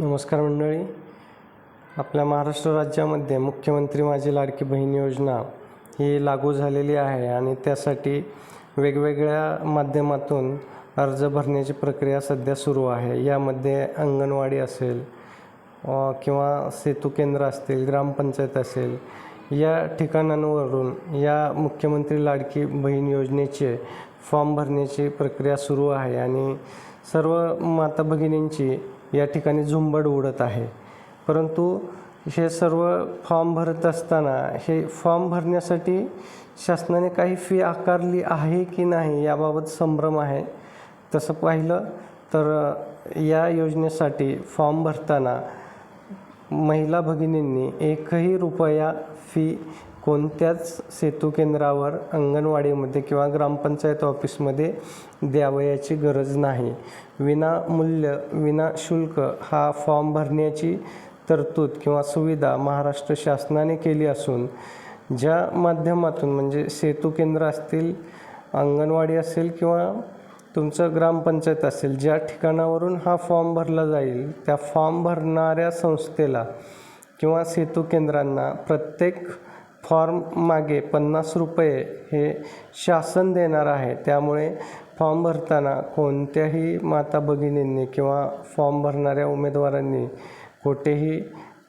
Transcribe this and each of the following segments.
नमस्कार मंडळी. आपल्या महाराष्ट्र राज्यामध्ये मुख्यमंत्री माझी लाडकी बहीण योजना ही लागू झालेली आहे आणि त्यासाठी वेगवेगळ्या माध्यमातून अर्ज भरण्याची प्रक्रिया सध्या सुरू आहे. यामध्ये अंगणवाडी असेल किंवा सेतू केंद्र असतील ग्रामपंचायत असेल या ठिकाणांवरून या मुख्यमंत्री लाडकी बहीण योजनेचे फॉर्म भरण्याची प्रक्रिया सुरू आहे. आणि सर्व माता भगिनींची या ठिकाणी झुंबड उडत आहे. परंतु हे सर्व फॉर्म भरत असताना हे फॉर्म भरण्यासाठी शासनाने काही फी आकारली आहे की नाही याबाबत संभ्रम आहे. तसं पाहिलं तर या योजनेसाठी फॉर्म भरताना महिला भगिनींनी एकही रुपया फी कोणत्याच सेतू केंद्रावर अंगणवाडीमध्ये किंवा ग्रामपंचायत ऑफिसमध्ये द्यावयाची गरज नाही. विनामूल्य विनाशुल्क हा फॉर्म भरण्याची तरतूद किंवा सुविधा महाराष्ट्र शासनाने केली असून ज्या माध्यमातून म्हणजे सेतू केंद्र असतील अंगणवाडी असेल किंवा तुमचं ग्रामपंचायत असेल ज्या ठिकाणावरून हा फॉर्म भरला जाईल त्या फॉर्म भरणाऱ्या संस्थेला किंवा सेतू केंद्रांना प्रत्येक फॉर्म मागे पन्नास रुपये हे शासन देणार आहे. त्यामुळे फॉर्म भरताना कोणत्याही माता भगिनींनी किंवा फॉर्म भरणाऱ्या उमेदवारांनी कोठेही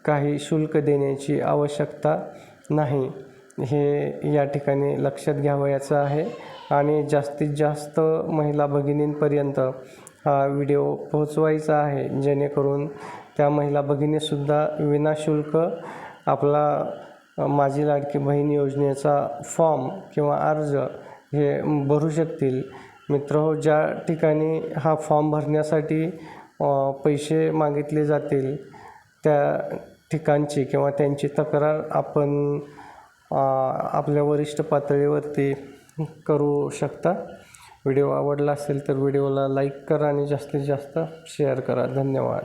काही शुल्क देण्याची आवश्यकता नाही. हे या ठिकाणी लक्षात घ्यावयाचं आहे. आणि जास्तीत जास्त महिला भगिनींपर्यंत हा व्हिडिओ पोहोचवायचा आहे. जेणेकरून त्या महिला भगिनीसुद्धा विनाशुल्क आपला माझी लाडकी बहीण योजनेचा फॉर्म किंवा अर्ज हे भरू शकतील. मित्र हो, ज्या ठिकाणी हा फॉर्म भरण्यासाठी पैसे मागितले जातील त्या ठिकाणची किंवा त्यांची तक्रार आपण आपल्या वरिष्ठ पातळीवरती करू शकता. व्हिडिओ आवडला असेल तर व्हिडिओला लाईक करा आणि जास्तीत जास्त शेअर करा. धन्यवाद.